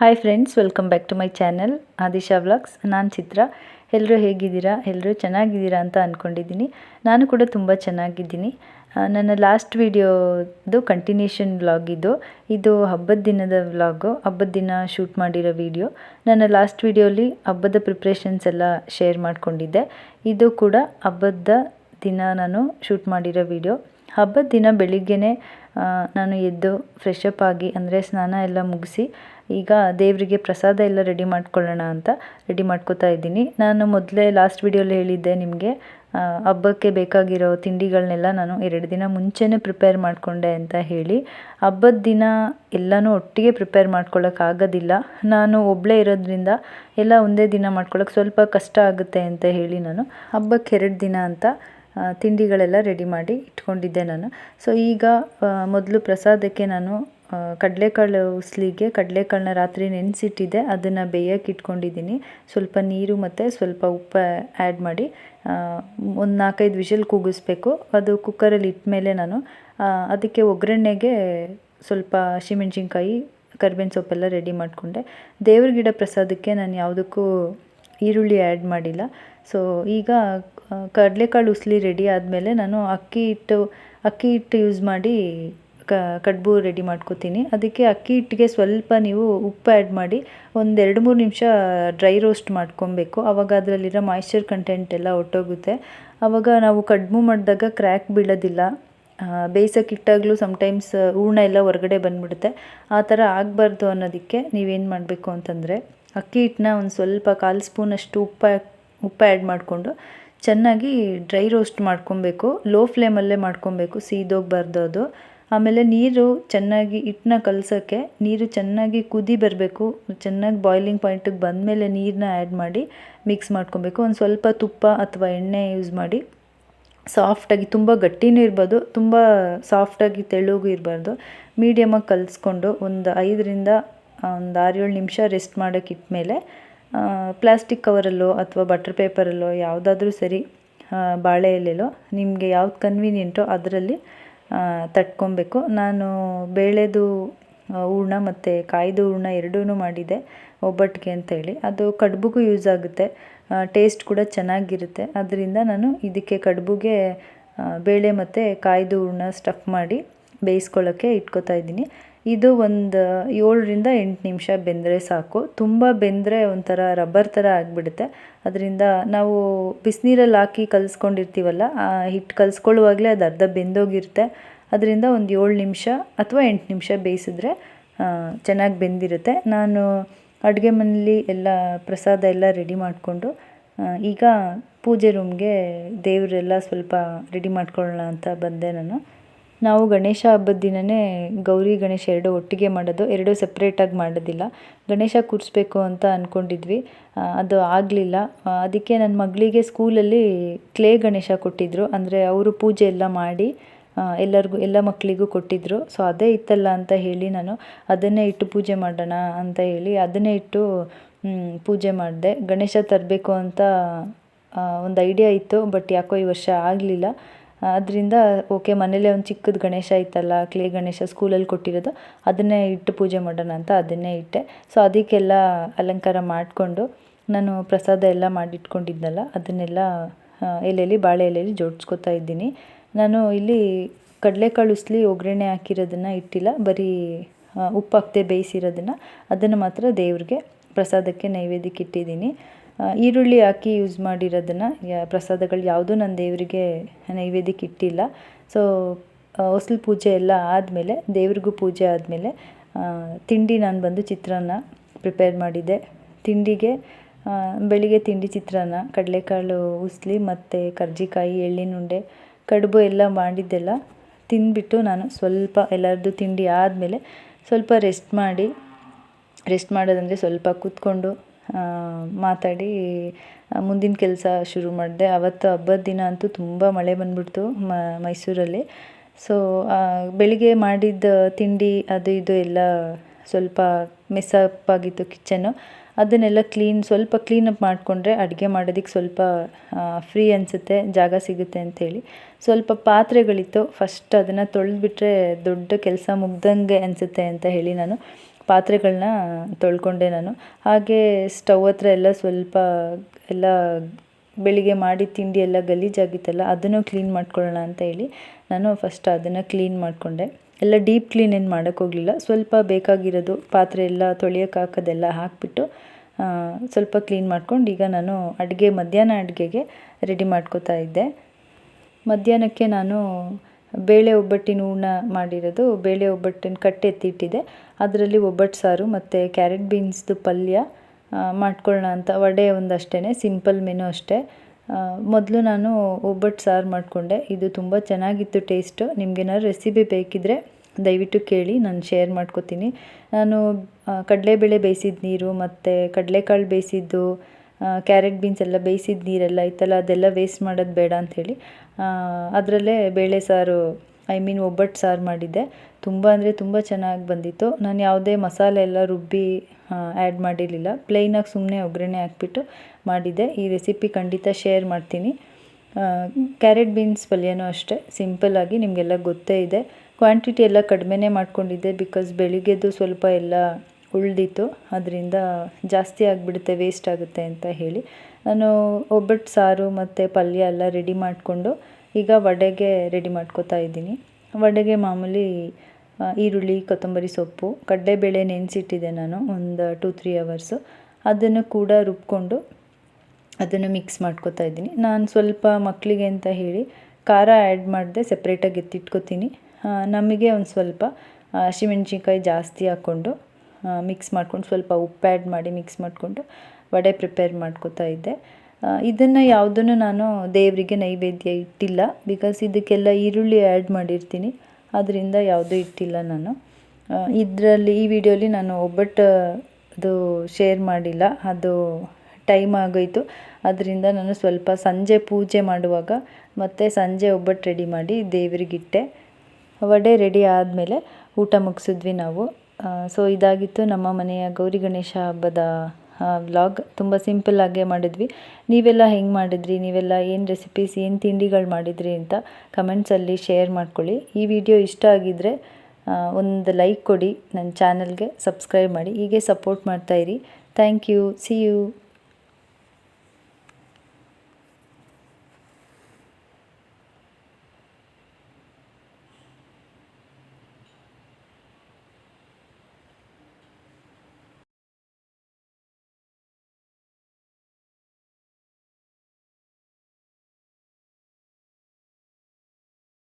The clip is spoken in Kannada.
Hi friends welcome back to my channel Aadisha vlogs ನಾನು ಚಿತ್ರ. ಎಲ್ಲರೂ ಹೇಗಿದ್ದೀರಾ? ಎಲ್ಲರೂ ಚೆನ್ನಾಗಿದ್ದೀರಾ ಅಂತ ಅಂದ್ಕೊಂಡಿದ್ದೀನಿ ನಾನು ಕೂಡ ತುಂಬ ಚೆನ್ನಾಗಿದ್ದೀನಿ. ನನ್ನ ಲಾಸ್ಟ್ ವಿಡಿಯೋದು ಕಂಟಿನ್ಯೂಷನ್ ವ್ಲಾಗ್ ಇದು. ಇದು ಹಬ್ಬದ ದಿನದ ವ್ಲಾಗು ಹಬ್ಬದ ದಿನ ಶೂಟ್ ಮಾಡಿರೋ ವಿಡಿಯೋ ನನ್ನ ಲಾಸ್ಟ್ ವಿಡಿಯೋಲಿ ಹಬ್ಬದ ಪ್ರಿಪ್ರೇಷನ್ಸ್ ಎಲ್ಲ ಶೇರ್ ಮಾಡಿಕೊಂಡಿದ್ದೆ. ಇದು ಕೂಡ ಹಬ್ಬದ ದಿನ ನಾನು ಶೂಟ್ ಮಾಡಿರೋ ವಿಡಿಯೋ ಹಬ್ಬದ ದಿನ ಬೆಳಿಗ್ಗೆನೇ ನಾನು ಎದ್ದು ಫ್ರೆಶ್ ಅಪ್ ಆಗಿ ಅಂದರೆ ಸ್ನಾನ ಎಲ್ಲ ಮುಗಿಸಿ, ಈಗ ದೇವರಿಗೆ ಪ್ರಸಾದ ಎಲ್ಲ ರೆಡಿ ಮಾಡ್ಕೊಳ್ಳೋಣ ಅಂತ ರೆಡಿ ಮಾಡ್ಕೋತಾ ಇದ್ದೀನಿ. ನಾನು ಮೊದಲೇ ಲಾಸ್ಟ್ ವೀಡಿಯೋಲಿ ಹೇಳಿದ್ದೆ ನಿಮಗೆ ಹಬ್ಬಕ್ಕೆ ಬೇಕಾಗಿರೋ ತಿಂಡಿಗಳನ್ನೆಲ್ಲ ನಾನು ಎರಡು ದಿನ ಮುಂಚೆನೇ ಪ್ರಿಪೇರ್ ಮಾಡಿಕೊಂಡೆ ಅಂತ ಹೇಳಿ, ಹಬ್ಬದ ದಿನ ಎಲ್ಲನೂ ಒಟ್ಟಿಗೆ ಪ್ರಿಪೇರ್ ಮಾಡ್ಕೊಳ್ಳೋಕ್ಕಾಗೋದಿಲ್ಲ ನಾನು ಒಬ್ಬಳೇ ಇರೋದ್ರಿಂದ ಎಲ್ಲ ಒಂದೇ ದಿನ ಮಾಡ್ಕೊಳ್ಳೋಕೆ ಸ್ವಲ್ಪ ಕಷ್ಟ ಆಗುತ್ತೆ ಅಂತ ಹೇಳಿ ನಾನು ಹಬ್ಬಕ್ಕೆ ಎರಡು ದಿನ ಅಂತ ತಿಂಡಿಗಳೆಲ್ಲ ರೆಡಿ ಮಾಡಿ ಇಟ್ಕೊಂಡಿದ್ದೆ ನಾನು. ಸೊ ಈಗ ಮೊದಲು ಪ್ರಸಾದಕ್ಕೆ ನಾನು ಕಡಲೆಕಾಳು ಉಸ್ಲಿಗೆ ಕಡಲೆಕಾಳನ್ನ ರಾತ್ರಿ ನೆನೆಸಿಟ್ಟಿದ್ದೆ. ಅದನ್ನು ಬೇಯಕ್ಕೆ ಇಟ್ಕೊಂಡಿದ್ದೀನಿ. ಸ್ವಲ್ಪ ನೀರು ಮತ್ತು ಸ್ವಲ್ಪ ಉಪ್ಪು ಆ್ಯಡ್ ಮಾಡಿ ಒಂದು ನಾಲ್ಕೈದು ವಿಷಲ್ ಕೂಗಿಸ್ಬೇಕು. ಅದು ಕುಕ್ಕರಲ್ಲಿ ಇಟ್ಮೇಲೆ ನಾನು ಅದಕ್ಕೆ ಒಗ್ಗರಣೆಗೆ ಸ್ವಲ್ಪ ಹಸಿಮೆಣ್ಸಿನ್ಕಾಯಿ, ಕರ್ಬೇವಿನ ಸೊಪ್ಪೆಲ್ಲ ರೆಡಿ ಮಾಡಿಕೊಂಡೆ. ದೇವ್ರ ಗಿಡ ಪ್ರಸಾದಕ್ಕೆ ನಾನು ಯಾವುದಕ್ಕೂ ಈರುಳ್ಳಿ ಆ್ಯಡ್ ಮಾಡಿಲ್ಲ. ಸೊ ಈಗ ಕಡಲೆಕಾಳು ಉಸ್ಲಿ ರೆಡಿ ಆದಮೇಲೆ ನಾನು ಅಕ್ಕಿ ಹಿಟ್ಟು ಅಕ್ಕಿ ಹಿಟ್ಟು ಯೂಸ್ ಮಾಡಿ ಕಡುಬು ರೆಡಿ ಮಾಡ್ಕೋತೀನಿ. ಅದಕ್ಕೆ ಅಕ್ಕಿ ಹಿಟ್ಟಿಗೆ ಸ್ವಲ್ಪ ನೀವು ಉಪ್ಪು ಆ್ಯಡ್ ಮಾಡಿ ಒಂದೆರಡು ಮೂರು ನಿಮಿಷ ಡ್ರೈ ರೋಸ್ಟ್ ಮಾಡ್ಕೊಬೇಕು. ಆವಾಗ ಅದರಲ್ಲಿರೋ ಮಾಯ್ಶ್ಚರ್ ಕಂಟೆಂಟ್ ಎಲ್ಲ ಒಟ್ಟೋಗುತ್ತೆ. ಆವಾಗ ನಾವು ಕಡುಬು ಮಾಡಿದಾಗ ಕ್ರ್ಯಾಕ್ ಬೀಳೋದಿಲ್ಲ. ಬೇಯಿಸೋಕ್ಕಿಟ್ಟಾಗಲೂ ಸಮ್ಟೈಮ್ಸ್ ಹೂರ್ಣ ಎಲ್ಲ ಹೊರಗಡೆ ಬಂದುಬಿಡುತ್ತೆ. ಆ ಥರ ಆಗಬಾರ್ದು ಅನ್ನೋದಕ್ಕೆ ನೀವೇನು ಮಾಡಬೇಕು ಅಂತಂದರೆ ಅಕ್ಕಿ ಹಿಟ್ಟನ್ನ ಒಂದು ಸ್ವಲ್ಪ ಕಾಲು ಸ್ಪೂನಷ್ಟು ಉಪ್ಪು ಉಪ್ಪು ಆ್ಯಡ್ ಮಾಡಿಕೊಂಡು ಚೆನ್ನಾಗಿ ಡ್ರೈ ರೋಸ್ಟ್ ಮಾಡ್ಕೊಬೇಕು. ಲೋ ಫ್ಲೇಮಲ್ಲೇ ಮಾಡ್ಕೊಬೇಕು. ಸೀದೋಗಬಾರ್ದು ಅದು ಆಮೇಲೆ ನೀರು ಚೆನ್ನಾಗಿ ಹಿಟ್ಟನ್ನ ಕಲಸೋಕ್ಕೆ ನೀರು ಚೆನ್ನಾಗಿ ಕುದಿ ಬರಬೇಕು. ಚೆನ್ನಾಗಿ ಬಾಯ್ಲಿಂಗ್ ಪಾಯಿಂಟಿಗೆ ಬಂದಮೇಲೆ ನೀರನ್ನ ಆ್ಯಡ್ ಮಾಡಿ ಮಿಕ್ಸ್ ಮಾಡ್ಕೊಬೇಕು. ಒಂದು ಸ್ವಲ್ಪ ತುಪ್ಪ ಅಥವಾ ಎಣ್ಣೆ ಯೂಸ್ ಮಾಡಿ. ಸಾಫ್ಟಾಗಿ ತುಂಬ ಗಟ್ಟಿನೂ ಇರ್ಬೋದು, ತುಂಬ ಸಾಫ್ಟಾಗಿ ತೆಳುಗೂ ಇರಬಾರ್ದು. ಮೀಡಿಯಮಾಗಿ ಕಲಿಸ್ಕೊಂಡು ಒಂದು ಐದರಿಂದ, ಒಂದು ಆರು ಏಳು ನಿಮಿಷ ರೆಸ್ಟ್ ಮಾಡೋಕ್ಕೆ ಪ್ಲಾಸ್ಟಿಕ್ ಕವರಲ್ಲೋ ಅಥವಾ ಬಟರ್ ಪೇಪರಲ್ಲೋ ಯಾವುದಾದ್ರೂ ಸರಿ ಬಾಳೆ ಎಲೆಲೋ ನಿಮಗೆ ಯಾವ್ದು ಕನ್ವೀನಿಯೆಂಟೋ ಅದರಲ್ಲಿ ತಟ್ಕೊಬೇಕು. ನಾನು ಬೇಳೆದು ಹೂರ್ಣ ಮತ್ತು ಕಾಯ್ದು ಹೂರ್ಣ ಎರಡೂ ಮಾಡಿದೆ ಒಬ್ಬಟ್ಟಿಗೆ ಅಂತೇಳಿ ಅದು ಕಡುಬುಗೂ ಯೂಸ್ ಆಗುತ್ತೆ. ಟೇಸ್ಟ್ ಕೂಡ ಚೆನ್ನಾಗಿರುತ್ತೆ. ಅದರಿಂದ ನಾನು ಇದಕ್ಕೆ ಕಡುಬುಗೆ ಬೇಳೆ ಮತ್ತು ಕಾಯ್ದು ಹೂರ್ಣ ಸ್ಟಫ್ ಮಾಡಿ ಬೇಯಿಸ್ಕೊಳ್ಳೋಕ್ಕೆ ಇಟ್ಕೋತಾ ಇದ್ದೀನಿ. ಇದು ಒಂದು ಏಳರಿಂದ ಎಂಟು ನಿಮಿಷ ಬೆಂದರೆ ಸಾಕು. ತುಂಬ ಬೆಂದರೆ ಒಂಥರ ರಬ್ಬರ್ ಥರ ಆಗಿಬಿಡುತ್ತೆ. ಅದರಿಂದ ನಾವು ಬಿಸಿನೀರಲ್ಲಿ ಹಾಕಿ ಕಲಿಸ್ಕೊಂಡಿರ್ತೀವಲ್ಲ, ಆ ಹಿಟ್ಟು ಕಲಿಸ್ಕೊಳ್ಳುವಾಗಲೇ ಅದು ಅರ್ಧ ಬೆಂದೋಗಿರುತ್ತೆ. ಅದರಿಂದ ಒಂದು ಏಳು ನಿಮಿಷ ಅಥವಾ ಎಂಟು ನಿಮಿಷ ಬೇಯಿಸಿದ್ರೆ ಚೆನ್ನಾಗಿ ಬೆಂದಿರುತ್ತೆ. ನಾನು ಅಡುಗೆ ಮನೇಲಿ ಎಲ್ಲ ಪ್ರಸಾದ ಎಲ್ಲ ರೆಡಿ ಮಾಡಿಕೊಂಡು ಈಗ ಪೂಜೆ ರೂಮ್ಗೆ ದೇವರೆಲ್ಲ ಸ್ವಲ್ಪ ರೆಡಿ ಮಾಡ್ಕೊಳ್ಳೋಣ ಅಂತ ಬಂದೆ ನಾನು. ನಾವು ಗಣೇಶ ಹಬ್ಬದ ದಿನವೇ ಗೌರಿ ಗಣೇಶ ಎರಡು ಒಟ್ಟಿಗೆ ಮಾಡೋದು, ಎರಡು ಸಪ್ರೇಟಾಗಿ ಮಾಡೋದಿಲ್ಲ. ಗಣೇಶ ಕೂರಿಸ್ಬೇಕು ಅಂತ ಅಂದ್ಕೊಂಡಿದ್ವಿ ಅದು ಆಗಲಿಲ್ಲ. ಅದಕ್ಕೆ ನನ್ನ ಮಗಳಿಗೆ ಸ್ಕೂಲಲ್ಲಿ ಕ್ಲೇ ಗಣೇಶ ಕೊಟ್ಟಿದ್ದರು ಅಂದರೆ ಅವರು ಪೂಜೆ ಎಲ್ಲ ಮಾಡಿ ಎಲ್ಲರಿಗೂ, ಎಲ್ಲ ಮಕ್ಕಳಿಗೂ ಕೊಟ್ಟಿದ್ದರು ಸೊ ಅದೇ ಇತ್ತಲ್ಲ ಅಂತ ಹೇಳಿ ನಾನು, ಅದನ್ನೇ ಇಟ್ಟು ಪೂಜೆ ಮಾಡೋಣ ಅಂತ ಹೇಳಿ ಅದನ್ನೇ ಇಟ್ಟು ಪೂಜೆ ಮಾಡಿದೆ. ಗಣೇಶ ತರಬೇಕು ಅಂತ ಒಂದು ಐಡಿಯಾ ಇತ್ತು ಬಟ್ ಯಾಕೋ ಈ ವರ್ಷ ಆಗಲಿಲ್ಲ. ಅದರಿಂದ ಓಕೆ ಮನೇಲೆ ಒಂದು ಚಿಕ್ಕದು ಗಣೇಶ ಇತ್ತಲ್ಲ ಕ್ಲೇ ಗಣೇಶ ಸ್ಕೂಲಲ್ಲಿ ಕೊಟ್ಟಿರೋದು ಅದನ್ನೇ ಇಟ್ಟು ಪೂಜೆ ಮಾಡೋಣ ಅಂತ ಅದನ್ನೇ ಇಟ್ಟೆ. ಸೊ ಅದಕ್ಕೆಲ್ಲ ಅಲಂಕಾರ ಮಾಡಿಕೊಂಡು ನಾನು ಪ್ರಸಾದ ಎಲ್ಲ ಮಾಡಿಟ್ಕೊಂಡಿದ್ದೆನಲ್ಲ ಅದನ್ನೆಲ್ಲ ಎಲೆಯಲ್ಲಿ ಬಾಳೆ ಎಲೆಯಲ್ಲಿ ಜೋಡಿಸ್ಕೊತಾ ಇದ್ದೀನಿ. ನಾನು ಇಲ್ಲಿ ಕಡಲೆಕಾಳು ಉಸ್ಲಿ ಒಗ್ಗರಣೆ ಹಾಕಿರೋದನ್ನು ಇಟ್ಟಿಲ್ಲ ಬರೀ ಆ, ಉಪ್ಪು ಹಾಕದೆ ಬೇಯಿಸಿರೋದನ್ನು ಅದನ್ನು ಮಾತ್ರ ದೇವ್ರಿಗೆ ಪ್ರಸಾದಕ್ಕೆ ನೈವೇದ್ಯಕ್ಕೆ ಇಟ್ಟಿದ್ದೀನಿ. ಈರುಳ್ಳಿ ಹಾಕಿ ಯೂಸ್ ಮಾಡಿರೋದನ್ನು ಪ್ರಸಾದಗಳು ಯಾವುದೂ ನಾನು ದೇವರಿಗೆ ನೈವೇದ್ಯಕ್ಕೆ ಇಟ್ಟಿಲ್ಲ. ಸೊ ಹೊಸ್ಲು ಪೂಜೆ ಎಲ್ಲ ಆದಮೇಲೆ, ದೇವ್ರಿಗೂ ಪೂಜೆ ಆದಮೇಲೆ ತಿಂಡಿ ನಾನು ಬಂದು ಚಿತ್ರಾನ್ನ ಪ್ರಿಪೇರ್ ಮಾಡಿದ್ದೆ. ತಿಂಡಿಗೆ ಬೆಳಿಗ್ಗೆ ತಿಂಡಿ ಚಿತ್ರಾನ್ನ, ಕಡಲೆಕಾಳು ಉಸ್ಲಿ ಮತ್ತು ಕರ್ಜಿಕಾಯಿ, ಎಳ್ಳಿನುಂಡೆ, ಕಡುಬು ಎಲ್ಲ ಮಾಡಿದ್ದೆಲ್ಲ ತಿಂದ್ಬಿಟ್ಟು ನಾನು ಸ್ವಲ್ಪ ಎಲ್ಲರದ್ದು ತಿಂಡಿ ಆದಮೇಲೆ ಸ್ವಲ್ಪ ರೆಸ್ಟ್ ಮಾಡಿ ರೆಸ್ಟ್ ಮಾಡೋದಂದರೆ ಸ್ವಲ್ಪ ಕೂತ್ಕೊಂಡು ಮಾತಾಡಿ ಮುಂದಿನ ಕೆಲಸ ಶುರು ಮಾಡಿದೆ. ಅವತ್ತು ಹಬ್ಬದ ದಿನ ಅಂತೂ ತುಂಬ ಮಳೆ ಬಂದ್ಬಿಡ್ತು ಮೈಸೂರಲ್ಲಿ. ಸೊ ಬೆಳಿಗ್ಗೆ ಮಾಡಿದ್ದ ತಿಂಡಿ, ಅದು ಇದು ಎಲ್ಲ ಸ್ವಲ್ಪ ಮೆಸ್ಸಪ್ ಆಗಿತ್ತು ಕಿಚನ್ನು ಅದನ್ನೆಲ್ಲ ಕ್ಲೀನ್ ಸ್ವಲ್ಪ ಕ್ಲೀನಪ್ ಮಾಡಿಕೊಂಡ್ರೆ ಅಡುಗೆ ಮಾಡೋದಕ್ಕೆ ಸ್ವಲ್ಪ ಫ್ರೀ ಅನಿಸುತ್ತೆ, ಜಾಗ ಸಿಗುತ್ತೆ ಅಂಥೇಳಿ ಸ್ವಲ್ಪ ಪಾತ್ರೆಗಳಿತ್ತು. ಫಸ್ಟ್ ಅದನ್ನು ತೊಳೆದ್ಬಿಟ್ರೆ ದೊಡ್ಡ ಕೆಲಸ ಮುಗ್ದಂಗೆ ಅನಿಸುತ್ತೆ ಅಂತ ಹೇಳಿ ನಾನು. ಪಾತ್ರೆಗಳನ್ನ ತೊಳ್ಕೊಂಡೆ ನಾನು. ಹಾಗೆ ಸ್ಟವ್ ಹತ್ರ ಎಲ್ಲ ಸ್ವಲ್ಪ ಎಲ್ಲ ಬೆಳಿಗ್ಗೆ ಮಾಡಿ ತಿಂಡಿ ಎಲ್ಲ ಗಲೀಜಾಗಿತ್ತಲ್ಲ, ಅದನ್ನು ಕ್ಲೀನ್ ಮಾಡ್ಕೊಳ್ಳೋಣ ಅಂತ ಹೇಳಿ ನಾನು ಫಸ್ಟ್ ಅದನ್ನು ಕ್ಲೀನ್ ಮಾಡಿಕೊಂಡೆ. ಎಲ್ಲ ಡೀಪ್ ಕ್ಲೀನ್ ಏನು ಮಾಡೋಕ್ಕೆ ಹೋಗಲಿಲ್ಲ. ಸ್ವಲ್ಪ ಬೇಕಾಗಿರೋದು ಪಾತ್ರೆ ಎಲ್ಲ ತೊಳೆಯೋಕೆ ಹಾಕೋದೆಲ್ಲ ಹಾಕಿಬಿಟ್ಟು ಸ್ವಲ್ಪ ಕ್ಲೀನ್ ಮಾಡ್ಕೊಂಡು ಈಗ ನಾನು ಅಡುಗೆ ಮಧ್ಯಾಹ್ನ ಅಡುಗೆಗೆ ರೆಡಿ ಮಾಡ್ಕೋತಾ ಇದ್ದೆ. ಮಧ್ಯಾಹ್ನಕ್ಕೆ ನಾನು ಬೇಳೆ ಒಬ್ಬಟ್ಟಿನ ಹೂರ್ಣ ಮಾಡಿರೋದು. ಬೇಳೆ ಒಬ್ಬಟ್ಟಿನ ಕಟ್ಟೆ ಎತ್ತಿಟ್ಟಿದ್ದೆ ಅದರಲ್ಲಿ ಒಬ್ಬಟ್ಟು ಸಾರು ಮತ್ತು ಕ್ಯಾರೆಟ್ ಬೀನ್ಸ್ದು ಪಲ್ಯ ಮಾಡ್ಕೊಳ್ಳೋಣ ಅಂತ. ವಡೆ ಒಂದು ಅಷ್ಟೇ ಸಿಂಪಲ್ ಮೆನು ಅಷ್ಟೇ. ಮೊದಲು ನಾನು ಒಬ್ಬಟ್ಟು ಸಾರು ಮಾಡಿಕೊಂಡೆ. ಇದು ತುಂಬ ಚೆನ್ನಾಗಿತ್ತು ಟೇಸ್ಟು. ನಿಮಗೇನಾದ್ರು ರೆಸಿಪಿ ಬೇಕಿದ್ದರೆ ದಯವಿಟ್ಟು ಕೇಳಿ, ನಾನು ಶೇರ್ ಮಾಡ್ಕೋತೀನಿ. ನಾನು ಕಡಲೆಬೇಳೆ ಬೇಯಿಸಿದ ನೀರು ಮತ್ತು ಕಡಲೆಕಾಳು ಬೇಯಿಸಿದ್ದು ಕ್ಯಾರೆಟ್ ಬೀನ್ಸ್ ಎಲ್ಲ ಬೇಯಿಸಿದ ನೀರೆಲ್ಲ ಇತ್ತಲ್ಲ ಅದೆಲ್ಲ ವೇಸ್ಟ್ ಮಾಡೋದು ಬೇಡ ಅಂಥೇಳಿ ಅದರಲ್ಲೇ ಬೇಳೆ ಸಾರು ಐ ಮೀನ್ ಒಬ್ಬಟ್ಟು ಸಾರು ಮಾಡಿದ್ದೆ. ತುಂಬ ಅಂದರೆ ತುಂಬ ಚೆನ್ನಾಗಿ ಬಂದಿತ್ತು. ನಾನು ಯಾವುದೇ ಮಸಾಲೆ ಎಲ್ಲ ರುಬ್ಬಿ ಆ್ಯಡ್ ಮಾಡಿರಲಿಲ್ಲ. ಪ್ಲೈನಾಗಿ ಸುಮ್ಮನೆ ಒಗ್ಗರಣೆ ಹಾಕ್ಬಿಟ್ಟು ಮಾಡಿದ್ದೆ. ಈ ರೆಸಿಪಿ ಖಂಡಿತ ಶೇರ್ ಮಾಡ್ತೀನಿ. ಕ್ಯಾರೆಟ್ ಬೀನ್ಸ್ ಪಲ್ಯನೂ ಅಷ್ಟೇ. ಸಿಂಪಲ್ಲಾಗಿ ನಿಮಗೆಲ್ಲ ಗೊತ್ತೇ ಇದೆ. ಕ್ವಾಂಟಿಟಿ ಎಲ್ಲ ಕಡಿಮೆನೇ ಮಾಡ್ಕೊಂಡಿದ್ದೆ ಬಿಕಾಸ್ ಬೆಳಿಗ್ಗೆದು ಸ್ವಲ್ಪ ಎಲ್ಲ ಉಳಿದಿತ್ತು. ಅದರಿಂದ ಜಾಸ್ತಿ ಆಗಿಬಿಡುತ್ತೆ ವೇಸ್ಟ್ ಆಗುತ್ತೆ ಅಂತ ಹೇಳಿ. ನಾನು ಒಬ್ಬಟ್ಟು ಸಾರು ಮತ್ತು ಪಲ್ಯ ಎಲ್ಲ ರೆಡಿ ಮಾಡಿಕೊಂಡು ಈಗ ವಡೆಗೆ ರೆಡಿ ಮಾಡ್ಕೋತಾ ಇದ್ದೀನಿ. ವಡೆಗೆ ಮಾಮೂಲಿ ಈರುಳ್ಳಿ, ಕೊತ್ತಂಬರಿ ಸೊಪ್ಪು, ಕಡಲೆಬೇಳೆ ನೆನೆಸಿಟ್ಟಿದ್ದೆ ನಾನು ಒಂದು ಟೂ ತ್ರೀ ಅವರ್ಸು ಅದನ್ನು ಕೂಡ ರುಬ್ಕೊಂಡು ಅದನ್ನು ಮಿಕ್ಸ್ ಮಾಡ್ಕೋತಾ ಇದ್ದೀನಿ. ನಾನು ಸ್ವಲ್ಪ ಮಕ್ಕಳಿಗೆ ಅಂತ ಹೇಳಿ ಖಾರ ಆ್ಯಡ್ ಮಾಡದೆ ಸಪ್ರೇಟಾಗಿ ಎತ್ತಿಟ್ಕೋತೀನಿ. ನಮಗೆ ಒಂದು ಸ್ವಲ್ಪ ಹಸಿಮೆಣ್ಸಿನ್ಕಾಯಿ ಜಾಸ್ತಿ ಹಾಕ್ಕೊಂಡು ಮಿಕ್ಸ್ ಮಾಡ್ಕೊಂಡು ಸ್ವಲ್ಪ ಉಪ್ಪು ಆ್ಯಡ್ ಮಾಡಿ ಮಿಕ್ಸ್ ಮಾಡಿಕೊಂಡು ವಡೆ ಪ್ರಿಪೇರ್ ಮಾಡ್ಕೋತಾ ಇದ್ದೆ. ಇದನ್ನು ಯಾವುದನ್ನು ನಾನು ದೇವರಿಗೆ ನೈವೇದ್ಯ ಇಟ್ಟಿಲ್ಲ ಬಿಕಾಸ್ ಇದಕ್ಕೆಲ್ಲ ಈರುಳ್ಳಿ ಆ್ಯಡ್ ಮಾಡಿರ್ತೀನಿ. ಅದರಿಂದ ಯಾವುದೂ ಇಟ್ಟಿಲ್ಲ ನಾನು. ಇದರಲ್ಲಿ ಈ ವಿಡಿಯೋಲಿ ನಾನು ಒಬ್ಬಟ್ಟು ಅದು ಶೇರ್ ಮಾಡಿಲ್ಲ. ಅದು ಟೈಮ್ ಆಗೋಯಿತು. ಅದರಿಂದ ನಾನು ಸ್ವಲ್ಪ ಸಂಜೆ ಪೂಜೆ ಮಾಡುವಾಗ ಮತ್ತು ಸಂಜೆ ಒಬ್ಬಟ್ಟು ರೆಡಿ ಮಾಡಿ ದೇವರಿಗಿಟ್ಟೆ. ವಡೆ ರೆಡಿ ಆದಮೇಲೆ ಊಟ ಮುಗಿಸಿದ್ವಿ ನಾವು. ಸೊ ಇದಾಗಿತ್ತು ನಮ್ಮ ಮನೆಯ ಗೌರಿ ಗಣೇಶ ಹಬ್ಬದ ವ್ಲಾಗ್ ತುಂಬ ಸಿಂಪಲ್ಲಾಗೇ ಮಾಡಿದ್ವಿ. ನೀವೆಲ್ಲ ಹೆಂಗೆ ಮಾಡಿದ್ರಿ? ನೀವೆಲ್ಲ ಏನು ರೆಸಿಪೀಸ್ ಏನು ತಿಂಡಿಗಳು ಮಾಡಿದ್ರಿ ಅಂತ ಕಮೆಂಟ್ಸಲ್ಲಿ ಶೇರ್ ಮಾಡ್ಕೊಳ್ಳಿ. ಈ ವಿಡಿಯೋ ಇಷ್ಟ ಆಗಿದ್ದರೆ ಒಂದು ಲೈಕ್ ಕೊಡಿ. ನನ್ನ ಚಾನಲ್ಗೆ ಸಬ್ಸ್ಕ್ರೈಬ್ ಮಾಡಿ. ಹೀಗೆ ಸಪೋರ್ಟ್ ಮಾಡ್ತಾಯಿರಿ ಥ್ಯಾಂಕ್ ಯು ಸಿ ಯು